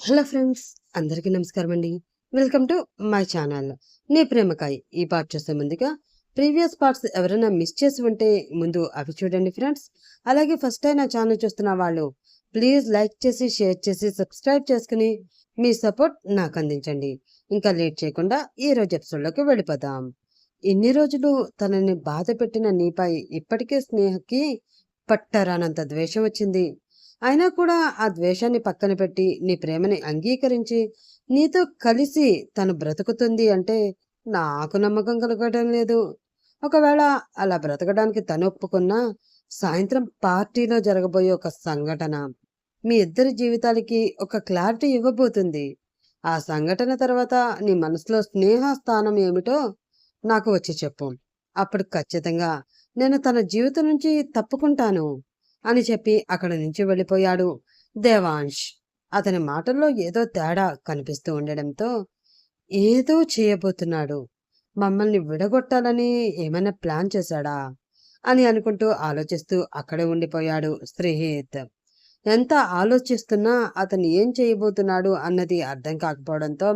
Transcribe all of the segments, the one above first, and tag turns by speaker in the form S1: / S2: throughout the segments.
S1: Hello friends అందరికీ నమస్కారం అండి. Welcome to my channel. నీ ప్రేమకాయ. ఈ పార్ట్ చూసే ముందుగా ప్రీవియస్ పార్ట్స్ ఎవరైనా మిస్ చేసి ఉంటే ముందు అవి చూడండి ఫ్రెండ్స్. అలాగే ఫస్ట్ టైం నా ఛానల్ చూస్తున్న వాళ్ళు ప్లీజ్ లైక్ చేసి షేర్ చేసి సబ్స్క్రైబ్ చేసుకుని మీ సపోర్ట్ నాకు అందించండి. ఇంకా లేట్ చేయకుండా ఈ రోజు ఎపిసోడ్లోకి వెళ్ళిపోదాం. ఇన్ని రోజులు తనని బాధ పెట్టిన నీపై ఇప్పటికే స్నేహకి పట్టరానంత ద్వేషం వచ్చింది. అయినా కూడా ఆ ద్వేషాన్ని పక్కన పెట్టి నీ ప్రేమని అంగీకరించి నీతో కలిసి తను బ్రతుకుతుంది అంటే నాకు నమ్మకం కలగడం లేదు. ఒకవేళ అలా బ్రతకడానికి తను ఒప్పుకున్నా సాయంత్రం పార్టీలో జరగబోయే ఒక సంఘటన మీ ఇద్దరి జీవితాలకి ఒక క్లారిటీ ఇవ్వబోతుంది. ఆ సంఘటన తర్వాత నీ మనసులో స్నేహ స్థానం ఏమిటో నాకు వచ్చి చెప్పు. అప్పుడు ఖచ్చితంగా నేను తన జీవితం నుంచి తప్పుకుంటాను. అని చెప్పి అక్కడి నుంచి వెళ్ళిపోయాడు దేవాంష్. అతని మాటల్లో ఏదో తేడా కనిపిస్తూ ఉండడంతో ఏదో చేయబోతున్నాడు. మమ్మల్ని విడగొట్టాలని ఏమైనా ప్లాన్ చేశాడా అని అనుకుంటూ ఆలోచిస్తూ అక్కడే ఉండిపోయాడు శ్రీహిత్. ఎంత ఆలోచిస్తున్నా అతను ఏం చేయబోతున్నాడు అన్నది అర్థం కాకపోవడంతో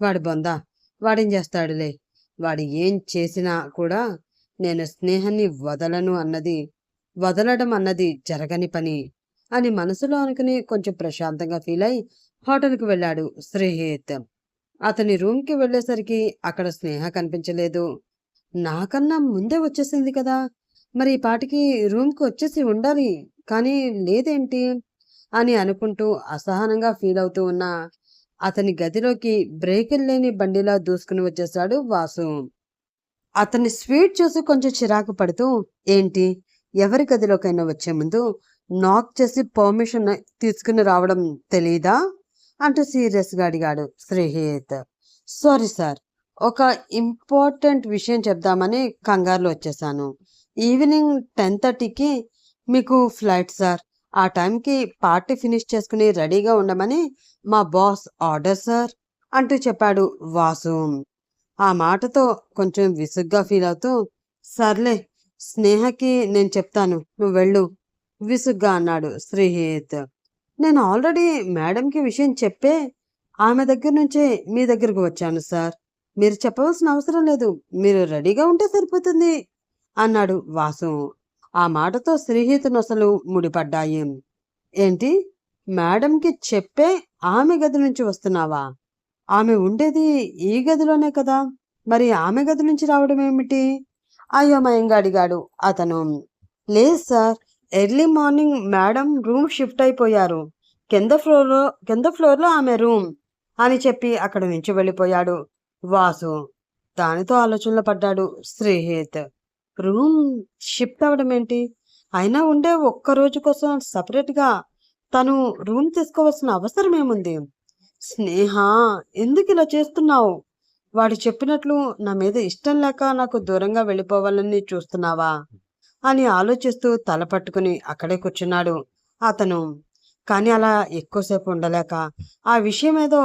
S1: వాడి బొంద వాడేం చేస్తాడులే? వాడు ఏం చేసినా కూడా నేను స్నేహాన్ని వదలను అన్నది వదలడం అన్నది జరగని పని అని మనసులో అనుకుని కొంచెం ప్రశాంతంగా ఫీల్ అయి హోటల్కి వెళ్ళాడు శ్రీహిత్. అతని రూమ్కి వెళ్ళేసరికి అక్కడ స్నేహ కనిపించలేదు. నాకన్నా ముందే వచ్చేసింది కదా! మరి ఈ పాటికి రూమ్కి వచ్చేసి ఉండాలి కానీ లేదేంటి? అని అనుకుంటూ అసహనంగా ఫీల్ అవుతూ ఉన్న అతని గదిలోకి బ్రేకులు లేని బండిలా దూసుకుని వచ్చేశాడు వాసు. అతని స్వీట్ చూసి కొంచెం చిరాకు పడుతూ ఏంటి? ఎవరి గదిలోకైనా వచ్చే ముందు నాక్ చేసి పర్మిషన్ తీసుకుని రావడం తెలీదా? అంటూ సీరియస్గా అడిగాడు శ్రీహిత్. సారీ సార్ ఒక ఇంపార్టెంట్ విషయం చెప్దామని కంగారులో వచ్చేసాను. ఈవినింగ్ టెన్ థర్టీకి మీకు ఫ్లైట్ సార్ ఆ టైంకి పార్టీ ఫినిష్ చేసుకుని రెడీగా ఉండమని మా బాస్ ఆర్డర్ సార్ అంటూ చెప్పాడు వాసు. ఆ మాటతో కొంచెం విసుగ్గా ఫీల్ అవుతూ సర్లే స్నేహకి నేను చెప్తాను నువ్వు వెళ్ళు విసుగ్గా అన్నాడు శ్రీహిత్. నేను ఆల్రెడీ మేడంకి విషయం చెప్పే ఆమె దగ్గర నుంచే మీ దగ్గరకు వచ్చాను సార్. మీరు చెప్పవలసిన అవసరం లేదు మీరు రెడీగా ఉంటే సరిపోతుంది అన్నాడు వాసు. ఆ మాటతో శ్రీహిత్ నొసలు ముడిపడ్డాయి. ఏంటి? మేడంకి చెప్పే ఆమె గది నుంచి వస్తున్నావా? ఆమె ఉండేది ఈ గదిలోనే కదా. మరి ఆమె గది నుంచి రావడం ఏమిటి? అయోమయంగా అడిగాడు. అతను లేదు sir early morning madam room shift అయిపోయారు. కింద ఫ్లోర్లో కింద ఫ్లోర్లో ఆమె రూమ్ అని చెప్పి అక్కడ నుంచి వెళ్ళిపోయాడు. వాసు దానితో ఆలోచనలో పడ్డాడు శ్రీహిత్. రూమ్ షిఫ్ట్ అవ్వడం ఏంటి? అయినా ఉండే ఒక్క రోజు కోసం సపరేట్గా తను రూమ్ తీసుకోవాల్సిన అవసరం ఏముంది? స్నేహ ఎందుకు ఇలా చేస్తున్నావు? వాడు చెప్పినట్లు నా మీద ఇష్టం లేక నాకు దూరంగా వెళ్ళిపోవాలని చూస్తున్నావా? అని ఆలోచిస్తూ తల పట్టుకుని అక్కడే కూర్చున్నాడు. అతను కానీ అలా ఎక్కువసేపు ఉండలేక ఆ విషయం ఏదో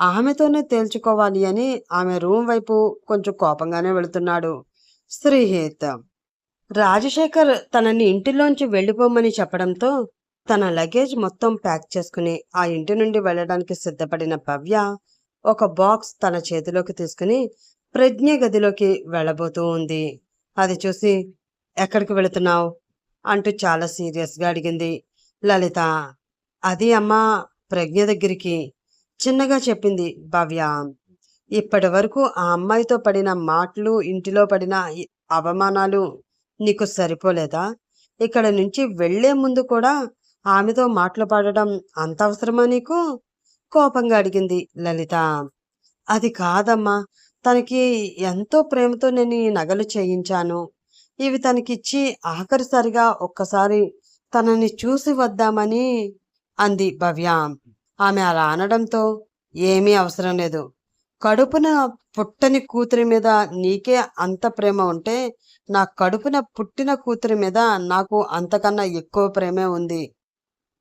S1: ఆమెతోనే తేల్చుకోవాలి అని ఆమె రూమ్ వైపు కొంచెం కోపంగానే వెళుతున్నాడు. శ్రీహిత్ రాజశేఖర్ తనని ఇంటిలోంచి వెళ్ళిపోమని చెప్పడంతో తన లగేజ్ మొత్తం ప్యాక్ చేసుకుని ఆ ఇంటి నుండి వెళ్ళడానికి సిద్ధపడిన భవ్య ఒక బాక్స్ తన చేతిలోకి తీసుకుని ప్రజ్ఞ గదిలోకి వెళ్ళబోతూ ఉంది. అది చూసి ఎక్కడికి వెళుతున్నావు? అంటూ చాలా సీరియస్గా అడిగింది లలిత. అది అమ్మా ప్రజ్ఞ దగ్గరికి చిన్నగా చెప్పింది భవ్య. ఇప్పటి వరకు ఆ అమ్మాయితో పడిన మాటలు ఇంటిలో పడిన అవమానాలు నీకు సరిపోలేదా? ఇక్కడ నుంచి వెళ్ళే ముందు కూడా ఆమెతో మాటలు పాడడం అంత అవసరమా నీకు? కోపంగా అడిగింది లలిత. అది కాదమ్మా తనకి ఎంతో ప్రేమతో నేను ఈ నగలు చేయించాను. ఇవి తనకిచ్చి ఆఖరిసారిగా ఒక్కసారి తనని చూసి వద్దామని అంది భవ్య. ఆమె అలా అనడంతో ఏమీ అవసరం లేదు. కడుపున పుట్టని కూతురి మీద నీకే అంత ప్రేమ ఉంటే నా కడుపున పుట్టిన కూతురి మీద నాకు అంతకన్నా ఎక్కువ ప్రేమే ఉంది.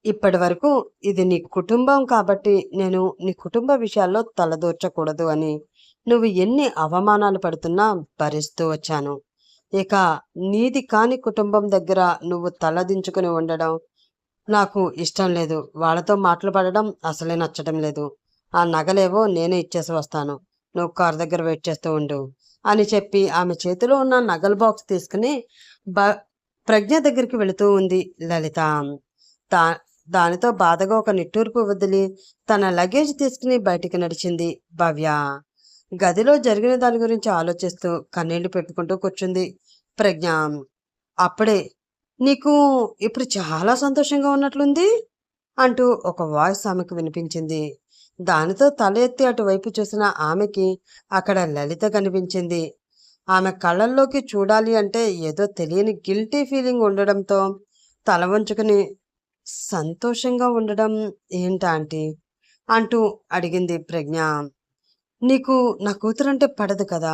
S1: ఇప్పటి వరకు ఇది నీ కుటుంబం కాబట్టి నేను నీ కుటుంబ విషయాల్లో తలదూర్చకూడదు అని నువ్వు ఎన్ని అవమానాలు పడుతున్నా భరిస్తూ వచ్చాను. ఇక నీది కాని కుటుంబం దగ్గర నువ్వు తలదించుకుని ఉండడం నాకు ఇష్టం లేదు. వాళ్ళతో మాటలు పడడం అసలే నచ్చడం లేదు. ఆ నగలేవో నేనే ఇచ్చేసి వస్తాను. నువ్వు కారు దగ్గర వెయిట్ చేస్తూ ఉండు అని చెప్పి ఆమె చేతిలో ఉన్న నగల బాక్స్ తీసుకుని బ ప్రజ్ఞ దగ్గరికి వెళుతూ ఉంది లలిత. తా దానితో బాధగా ఒక నిట్టూర్పు వదిలి తన లగేజ్ తీసుకుని బయటికి నడిచింది భవ్య. గదిలో జరిగిన దాని గురించి ఆలోచిస్తూ కన్నీళ్ళు పెట్టుకుంటూ కూర్చుంది ప్రజ్ఞ. అప్పుడే నీకు ఇప్పుడు చాలా సంతోషంగా ఉన్నట్లుంది? అంటూ ఒక వాయిస్ ఆమెకు వినిపించింది. దానితో తల ఎత్తి అటువైపు చూసిన ఆమెకి అక్కడ లలిత కనిపించింది. ఆమె కళ్ళల్లోకి చూడాలి అంటే ఏదో తెలియని గిల్టీ ఫీలింగ్ ఉండడంతో తల వంచుకుని సంతోషంగా ఉండడం ఏంటా ఆంటీ? అంటూ అడిగింది ప్రజ్ఞ. నీకు నా కూతురంటే పడదు కదా.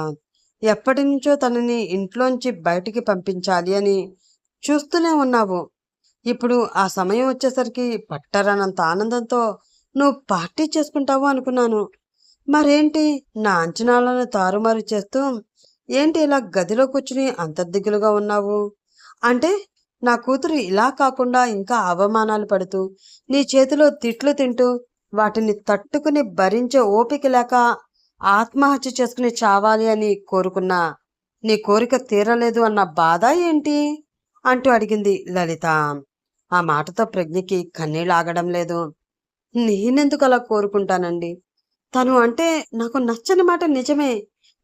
S1: ఎప్పటి నుంచో తనని ఇంట్లోంచి బయటికి పంపించాలి అని చూస్తూనే ఉన్నావు. ఇప్పుడు ఆ సమయం వచ్చేసరికి పట్టరానంత ఆనందంతో నువ్వు పార్టీ చేసుకుంటావు అనుకున్నాను. మరేంటి? నా అంచనాలను తారుమారు చేస్తూ ఏంటి ఇలా గదిలో కూర్చుని అంతర్దిగులుగా ఉన్నావు? అంటే నా కూతురు ఇలా కాకుండా ఇంకా అవమానాలు పడుతూ నీ చేతిలో తిట్లు తింటూ వాటిని తట్టుకుని భరించే ఓపిక లేక ఆత్మహత్య చేసుకుని చావాలి అని కోరుకున్నా. నీ కోరిక తీరలేదు అన్న బాధ ఏంటి? అంటూ అడిగింది లలిత. ఆ మాటతో ప్రజ్ఞకి కన్నీళ్ళు ఆగడం లేదు. నేనెందుకు అలా కోరుకుంటానండి? తను అంటే నాకు నచ్చని మాట నిజమే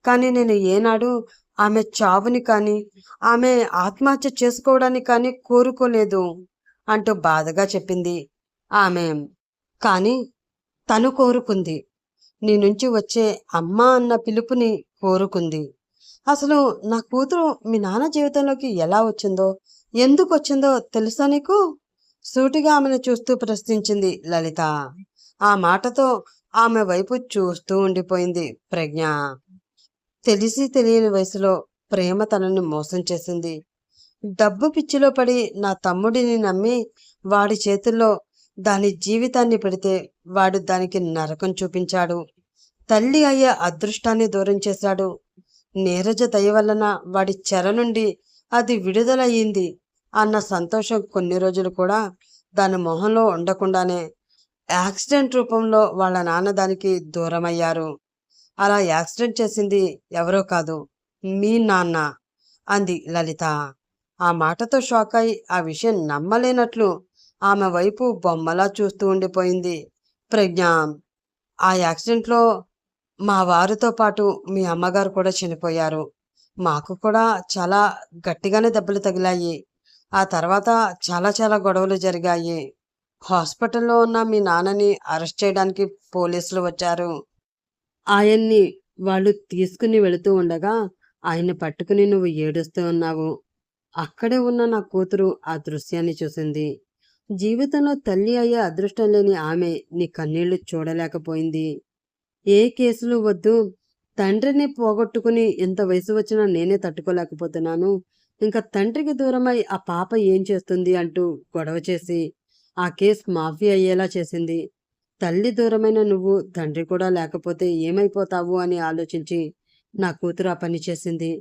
S1: కానీ నేను ఏనాడు ఆమె చావుని కానీ ఆమె ఆత్మహత్య చేసుకోవడానికి కానీ కోరుకోలేదు అంటూ బాధగా చెప్పింది ఆమె. కానీ తను కోరుకుంది. నీ నుంచి వచ్చే అమ్మ అన్న పిలుపుని కోరుకుంది. అసలు నా కూతురు మీ నాన్న జీవితంలోకి ఎలా వచ్చిందో ఎందుకు వచ్చిందో తెలుసా నీకు? సూటిగా ఆమెను చూస్తూ ప్రశ్నించింది లలిత. ఆ మాటతో ఆమె వైపు చూస్తూ ఉండిపోయింది ప్రజ్ఞ. తెలిసి తెలియని వయసులో ప్రేమ తనని మోసం చేసింది. డబ్బు పిచ్చిలో పడి నా తమ్ముడిని నమ్మి వాడి చేతుల్లో దాని జీవితాన్ని పెడితే వాడు దానికి నరకం చూపించాడు. తల్లి అయ్యే అదృష్టాన్ని దూరం చేశాడు. నీరజ దయ వలన వాడి చెర నుండి అది విడుదలయ్యింది అన్న సంతోషం కొన్ని రోజులు కూడా దాని మొహంలో ఉండకుండానే యాక్సిడెంట్ రూపంలో వాళ్ళ నాన్న దానికి దూరమయ్యారు. అలా యాక్సిడెంట్ చేసింది ఎవరో కాదు మీ నాన్న అంది లలిత. ఆ మాటతో షాక్ అయి ఆ విషయం నమ్మలేనట్లు ఆమె వైపు బొమ్మలా చూస్తూ ఉండిపోయింది. ప్రజ్ఞ ఆ యాక్సిడెంట్లో మా వారితో పాటు మీ అమ్మగారు కూడా చనిపోయారు. మాకు కూడా చాలా గట్టిగానే దెబ్బలు తగిలాయి. ఆ తర్వాత చాలా చాలా గొడవలు జరిగాయి. హాస్పిటల్లో ఉన్న మీ నాన్నని అరెస్ట్ చేయడానికి పోలీసులు వచ్చారు. ఆయన్ని వాళ్ళు తీసుకుని వెళుతూ ఉండగా ఆయన్ని పట్టుకుని నువ్వు ఏడుస్తూ ఉన్నావు. అక్కడే ఉన్న నా కూతురు ఆ దృశ్యాన్ని చూసింది. జీవితంలో తల్లి అయ్యే అదృష్టం లేని ఆమె నీ కన్నీళ్ళు చూడలేకపోయింది. ఏ కేసులు వద్దు. తండ్రిని పోగొట్టుకుని ఎంత వయసు వచ్చినా నేనే తట్టుకోలేకపోతున్నాను. ఇంకా తండ్రికి దూరమై ఆ పాప ఏం చేస్తుంది? అంటూ గొడవ చేసి ఆ కేసు మాఫీ అయ్యేలా చేసింది. తల్లి దూరమైన నువ్వు తండ్రి కూడా లేకపోతే ఏమైపోతావు అని ఆలోచించి నా కూతురు ఆ పని చేసింది.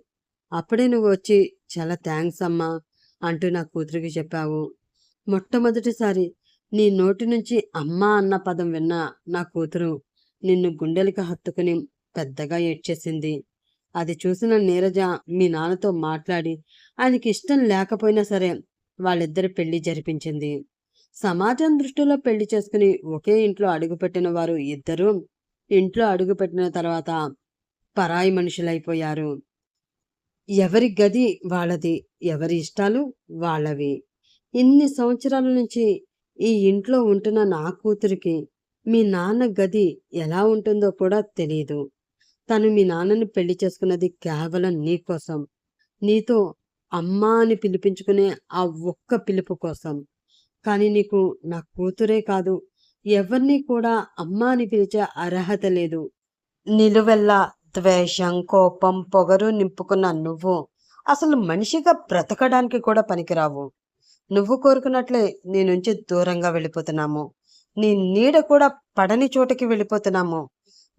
S1: అప్పుడే నువ్వు వచ్చి చాలా థ్యాంక్స్ అమ్మా అంటూ నా కూతురికి చెప్పావు. మొట్టమొదటిసారి నీ నోటి నుంచి అమ్మా అన్న పదం విన్న నా కూతురు నిన్ను గుండెలకి హత్తుకుని పెద్దగా ఏడ్చేసింది. అది చూసిన నీరజ మీ నాన్నతో మాట్లాడి ఆయనకి ఇష్టం లేకపోయినా సరే వాళ్ళిద్దరి పెళ్ళి జరిపించింది. సమాజం దృష్టిలో పెళ్ళి చేసుకుని ఒకే ఇంట్లో అడుగుపెట్టిన వారు ఇద్దరూ. ఇంట్లో అడుగుపెట్టిన తర్వాత పరాయి మనుషులైపోయారు. ఎవరి గది వాళ్ళది ఎవరి ఇష్టాలు వాళ్ళవి. ఇన్ని సంవత్సరాల నుంచి ఈ ఇంట్లో ఉంటున్న నా కూతురికి మీ నాన్న గది ఎలా ఉంటుందో కూడా తెలియదు తను మీ నాన్నని పెళ్ళి చేసుకున్నది కేవలం నీకోసం నీతో అమ్మా అని పిలిపించుకునే ఆ ఒక్క పిలుపు కోసం. కానీ నీకు నా కూతురే కాదు. ఎవరిని కూడా అమ్మా అని పిలిచే అర్హత లేదు. నిలువెల్లా ద్వేషం కోపం పొగరు నింపుకున్న నువ్వు అసలు మనిషిగా బ్రతకడానికి కూడా పనికిరావు. నువ్వు కోరుకున్నట్లే నీ నుంచి దూరంగా వెళ్ళిపోతున్నాము. నీ నీడ కూడా పడని చోటకి వెళ్ళిపోతున్నాము.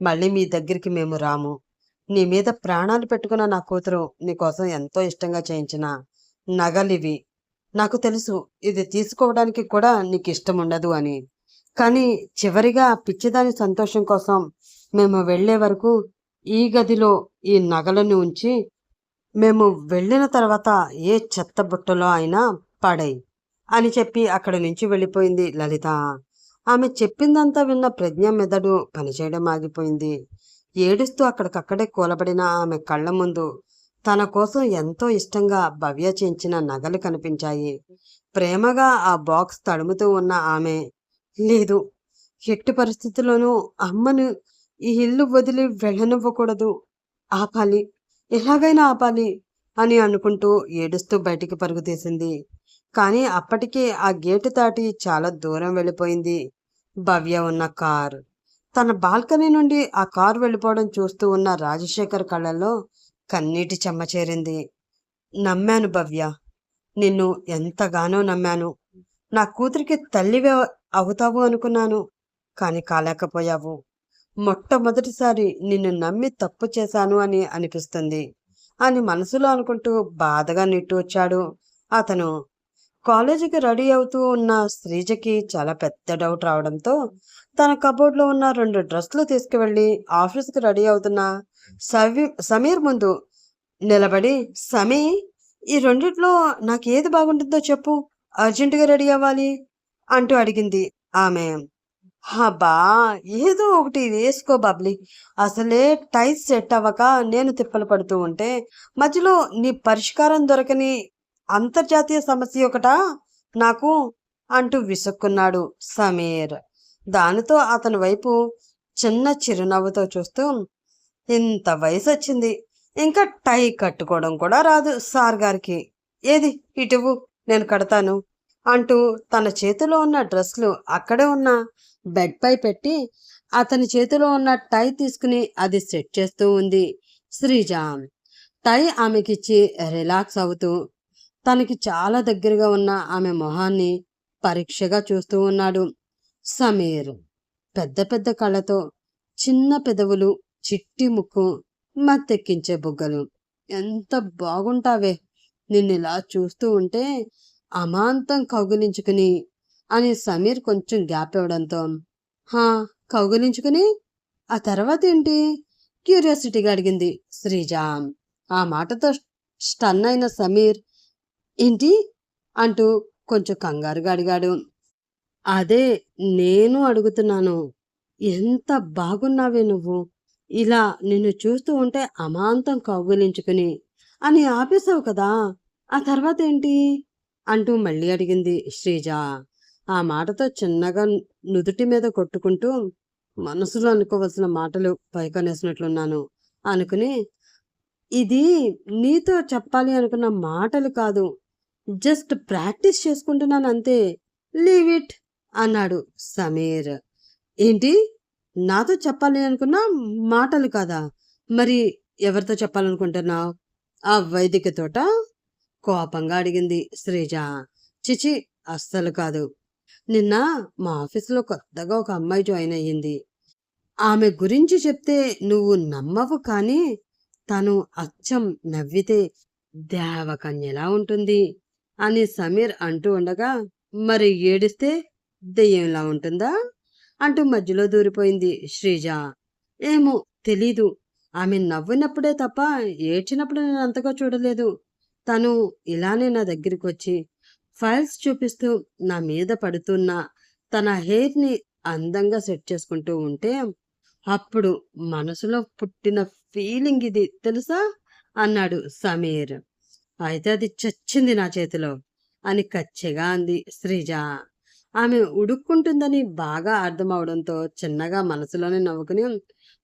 S1: మళ్ళీ మీ దగ్గరికి మేము రాము. నీ మీద ప్రాణాలు పెట్టుకున్న నా కూతురు నీకోసం ఎంతో ఇష్టంగా చేయించిన నగలివి నాకు తెలుసు ఇది తీసుకోవడానికి కూడా నీకు ఇష్టం ఉండదు అని. కానీ చివరిగా పిచ్చిదాని సంతోషం కోసం మేము వెళ్ళే వరకు ఈ గదిలో ఈ నగలను ఉంచి మేము వెళ్ళిన తర్వాత ఏ చెత్త బుట్టలో అయినా పడాయి అని చెప్పి అక్కడి నుంచి వెళ్ళిపోయింది లలిత. ఆమె చెప్పిందంతా విన్న ప్రజ్ఞ మెదడు పనిచేయడం ఆగిపోయింది. ఏడుస్తూ అక్కడికక్కడే కూలబడిన ఆమె కళ్ళ ముందు తన కోసం ఎంతో ఇష్టంగా భవ్య చేయించిన నగలు కనిపించాయి. ప్రేమగా ఆ బాక్స్ తడుముతూ ఉన్న ఆమె లేదు ఎట్టి పరిస్థితుల్లోనూ అమ్మను ఈ ఇల్లు వదిలి వెళ్ళనివ్వకూడదు. ఆపాలి. ఎలాగైనా ఆపాలి అని అనుకుంటూ ఏడుస్తూ బయటికి పరుగు తీసింది. కానీ అప్పటికే ఆ గేటు దాటి చాలా దూరం వెళ్ళిపోయింది భవ్య ఉన్న కార్. తన బాల్కనీ నుండి ఆ కారు వెళ్ళిపోవడం చూస్తూ ఉన్న రాజశేఖర్ కళ్ళల్లో కన్నీటి చెమ్మ చేరింది. నమ్మాను భవ్య. నిన్ను ఎంతగానో నమ్మాను. నా కూతురికి తల్లివే అవుతావు అనుకున్నాను. కానీ కాలేకపోయావు. మొట్టమొదటిసారి నిన్ను నమ్మి తప్పు చేశాను అని అనిపిస్తుంది. అని మనసులో అనుకుంటూ బాధగా నిట్టూర్చాడు అతను కాలేజీకి రెడీ అవుతూ ఉన్న శ్రీజకి చాలా పెద్ద డౌట్ రావడంతో తన కబోర్డ్లో ఉన్న రెండు డ్రెస్సులు తీసుకువెళ్ళి ఆఫీస్కి రెడీ అవుతున్న సవి సమీర్ ముందు నిలబడి సమీ ఈ రెండిట్లో నాకు ఏది బాగుంటుందో చెప్పు. అర్జెంటుగా రెడీ అవ్వాలి. అంటూ అడిగింది ఆమె. హబా ఏదో ఒకటి వేసుకో బబ్లీ. అసలే టైస్ సెట్ అవ్వక నేను తిప్పలు పడుతూ ఉంటే మధ్యలో నీ పరిష్కారం దొరకని అంతర్జాతీయ సమస్య ఒకటా నాకు అంటూ విసుక్కున్నాడు సమీర్. దానితో అతని వైపు చిన్న చిరునవ్వుతో చూస్తూ ఇంత వయసు వచ్చింది ఇంకా టై కట్టుకోవడం కూడా రాదు సార్ గారికి. ఏది ఇటువు నేను కడతాను అంటూ తన చేతిలో ఉన్న డ్రెస్లు అక్కడే ఉన్న బెడ్ పై పెట్టి అతని చేతిలో ఉన్న టై తీసుకుని అది సెట్ చేస్తూ ఉంది శ్రీజ టై ఆమెకిచ్చి రిలాక్స్ అవుతూ తనకి చాలా దగ్గరగా ఉన్న ఆమె మొహాన్ని పరీక్షగా చూస్తూ ఉన్నాడు. సమీర్ పెద్ద పెద్ద కళ్ళతో చిన్న పెదవులు చిట్టి ముక్కు మత్తెక్కించే బుగ్గలు. ఎంత బాగుంటావే నిన్నిలా చూస్తూ ఉంటే అమాంతం కౌగిలించుకుని అని సమీర్ కొంచెం గ్యాప్ ఇవ్వడంతో హా కౌగిలించుకుని? ఆ తర్వాత ఏంటి? క్యూరియాసిటీగా అడిగింది శ్రీజ. ఆ మాటతో స్టన్ అయిన సమీర్ ఏంటి? అంటూ కొంచెం కంగారుగా అడిగాడు. అదే నేను అడుగుతున్నాను. ఎంత బాగున్నావే నువ్వు? ఇలా నిన్ను చూస్తూ ఉంటే అమాంతం కౌగులించుకుని అని ఆపేశావు కదా ఆ తర్వాత ఏంటి? అంటూ మళ్ళీ అడిగింది శ్రీజ. ఆ మాటతో చిన్నగా నుదుటి మీద కొట్టుకుంటూ మనసులో అనుకోవలసిన మాటలు పైకొనేసినట్లున్నాను అనుకుని ఇది నీతో చెప్పాలి అనుకున్న మాటలు కాదు. జస్ట్ ప్రాక్టీస్ చేసుకుంటున్నాను అంతే. లీవ్ ఇట్ అన్నాడు సమీర్. ఏంటి? నాతో చెప్పాలి అనుకున్న మాటలు కదా? మరి ఎవరితో చెప్పాలనుకుంటున్నావు? ఆ వైదిక తోట? కోపంగా అడిగింది శ్రీజ. చిచి అస్సలు కాదు. నిన్న మా ఆఫీసులో కొత్తగా ఒక అమ్మాయి జాయిన్ అయ్యింది. ఆమె గురించి చెప్తే నువ్వు నమ్మవు కానీ తను అచ్చం నవ్వితే దేవకన్యలా ఉంటుంది. అని సమీర్ అంటూ ఉండగా మరి ఏడిస్తే దెయ్యంలా ఉంటుందా? అంటూ మధ్యలో దూరిపోయింది శ్రీజ. ఏమో తెలీదు. ఆమె నవ్వినప్పుడే తప్ప ఏడ్చినప్పుడు నేను అంతగా చూడలేదు. తను ఇలానే నా దగ్గరికి వచ్చి ఫైల్స్ చూపిస్తూ నా మీద పడుతున్న తన హెయిర్ని అందంగా సెట్ చేసుకుంటూ ఉంటే అప్పుడు మనసులో పుట్టిన ఫీలింగ్ ఇది తెలుసా? అన్నాడు సమీర్. అయితే అది చచ్చింది నా చేతిలో అని కచ్చిగా అంది శ్రీజ. ఆమె ఉడుక్కుంటుందని బాగా అర్థమవడంతో చిన్నగా మనసులోనే నవ్వుకుని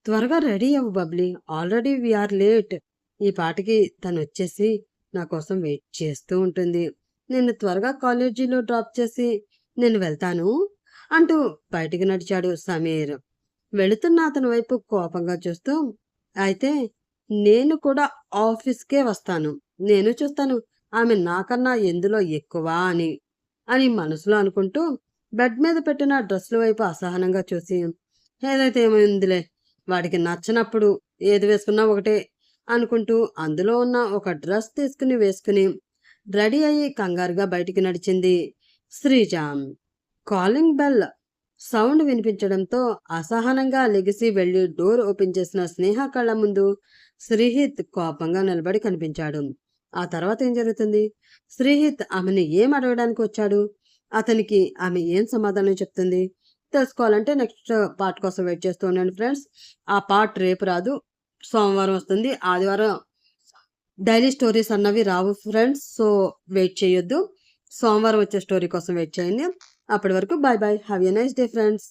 S1: త్వరగా రెడీ అవ్వు బబ్లీ ఆల్రెడీ వీఆర్ లేట్. ఈ పాటికి తను వచ్చేసి నా కోసం వెయిట్ చేస్తూ ఉంటుంది. నేను త్వరగా కాలేజీలో డ్రాప్ చేసి నేను వెళ్తాను అంటూ బయటికి నడిచాడు సమీర్. వెళుతున్న అతని వైపు కోపంగా చూస్తూ అయితే నేను కూడా ఆఫీస్కే వస్తాను. నేను చూస్తాను. ఆమె నాకన్నా ఎందులో ఎక్కువ అని అని మనసులో అనుకుంటూ బెడ్ మీద పెట్టిన డ్రెస్సుల వైపు అసహనంగా చూసి ఏదైతే ఏమైందిలే వాడికి నచ్చినప్పుడు ఏది వేసుకున్నా ఒకటే అనుకుంటూ అందులో ఉన్న ఒక డ్రెస్ తీసుకుని వేసుకుని రెడీ అయ్యి కంగారుగా బయటికి నడిచింది శ్రీజ. కాలింగ్ బెల్ సౌండ్ వినిపించడంతో అసహనంగా లెగిసి వెళ్ళి డోర్ ఓపెన్ చేసిన స్నేహ కళ్ళ ముందు శ్రీహిత్ కోపంగా నిలబడి కనిపించాడు. ఆ తర్వాత ఏం జరుగుతుంది? శ్రీహిత్ ఆమెను ఏం అడగడానికి వచ్చాడు? అతనికి ఆమె ఏం సమాధానం చెప్తుంది? తెలుసుకోవాలంటే నెక్స్ట్ పార్ట్ కోసం వెయిట్ చేస్తూ ఉండండి ఫ్రెండ్స్. ఆ పార్ట్ రేపు రాదు. సోమవారం వస్తుంది. ఆదివారం డైలీ స్టోరీస్ అన్నవి రావు ఫ్రెండ్స్. సో వెయిట్ చేయొద్దు. సోమవారం వచ్చే స్టోరీ కోసం వెయిట్ చేయండి. అప్పటి వరకు bye bye have a nice day friends.